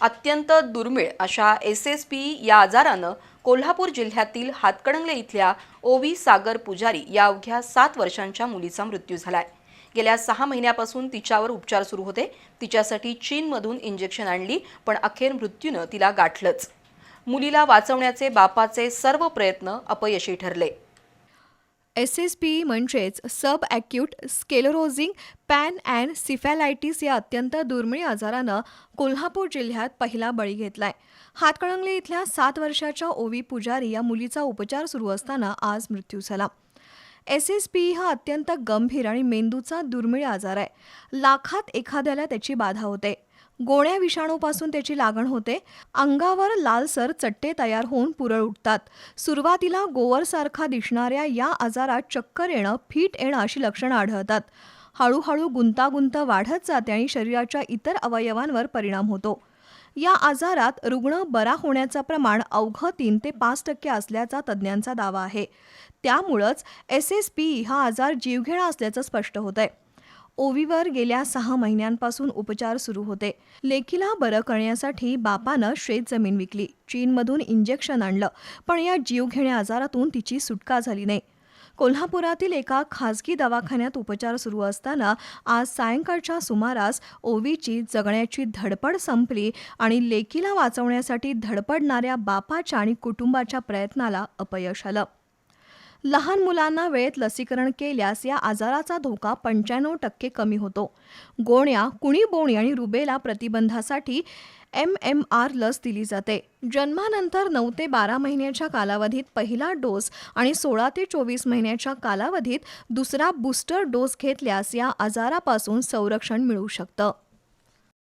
अत्यंत दुर्मिळ अशा एस एस पी या आजारानं कोल्हापूर जिल्ह्यातील हातकणंगले इथल्या ओवी सागर पुजारी या अवघ्या सात वर्षांच्या मुलीचा मृत्यू झालाय. गेल्या सहा महिन्यापासून तिच्यावर उपचार सुरू होते. तिच्यासाठी चीनमधून इंजेक्शन आणली पण अखेर मृत्यूनं तिला गाठलंच. मुलीला वाचवण्याचे बापाचे सर्व प्रयत्न अपयशी ठरले. एस एस पी म्हणजेच सब acute sclerosing panencephalitis या अत्यंत दुर्मिळ आजारानं कोल्हापूर जिल्ह्यात पहिला बळी घेतलाय. हातकणंगले इथल्या सात वर्षाच्या ओवी पुजारी या मुलीचा उपचार सुरू असताना आज मृत्यू झाला. एस एस पी हा अत्यंत गंभीर आणि मेंदूचा दुर्मिळ आजार आहे. लाखात एखाद्याला त्याची बाधा होते. गोण्या विषाणूपासून त्याची लागण होते. अंगावर लालसर चट्टे तयार होऊन पुरळ उठतात. सुरुवातीला गोवरसारखा दिसणाऱ्या या आजारात चक्कर येणं फिट येणं अशी लक्षणं आढळतात. हळूहळू गुंतागुंत वाढत जाते आणि शरीराच्या इतर अवयवांवर परिणाम होतो. या आजारात रुग्ण बरा होण्याचं प्रमाण अवघं तीन ते पाच टक्के असल्याचा तज्ज्ञांचा दावा आहे. त्यामुळंच एस एस पी हा आजार जीवघेणा असल्याचं स्पष्ट होत आहे ओवीवर गेल्या सहा महिन्यांपासून उपचार सुरू होते. लेकीला बरं करण्यासाठी बापानं शेत जमीन विकली. चीनमधून इंजेक्शन आणलं पण या जीवघेण्या आजारातून तिची सुटका झाली नाही. कोल्हापुरातील एका खासगी दवाखान्यात उपचार सुरू असताना आज सायंकाळच्या सुमारास ओवीची जगण्याची धडपड संपली आणि लेकीला वाचवण्यासाठी धडपडणाऱ्या बापाच्या आणि कुटुंबाच्या प्रयत्नाला अपयश आलं. लहान मुलांना वेळेत लसीकरण केल्यास या आजाराचा धोका पंच्याण्णव टक्के कमी होतो. गोण्या कुणी बोणी आणि रुबेला प्रतिबंधासाठी एम एम आर लस दिली जाते. जन्मानंतर नऊ ते बारा महिन्याच्या कालावधीत पहिला डोस आणि सोळा ते चोवीस महिन्याच्या कालावधीत दुसरा बूस्टर डोस घेतल्यास या आजारापासून संरक्षण मिळू शकतं.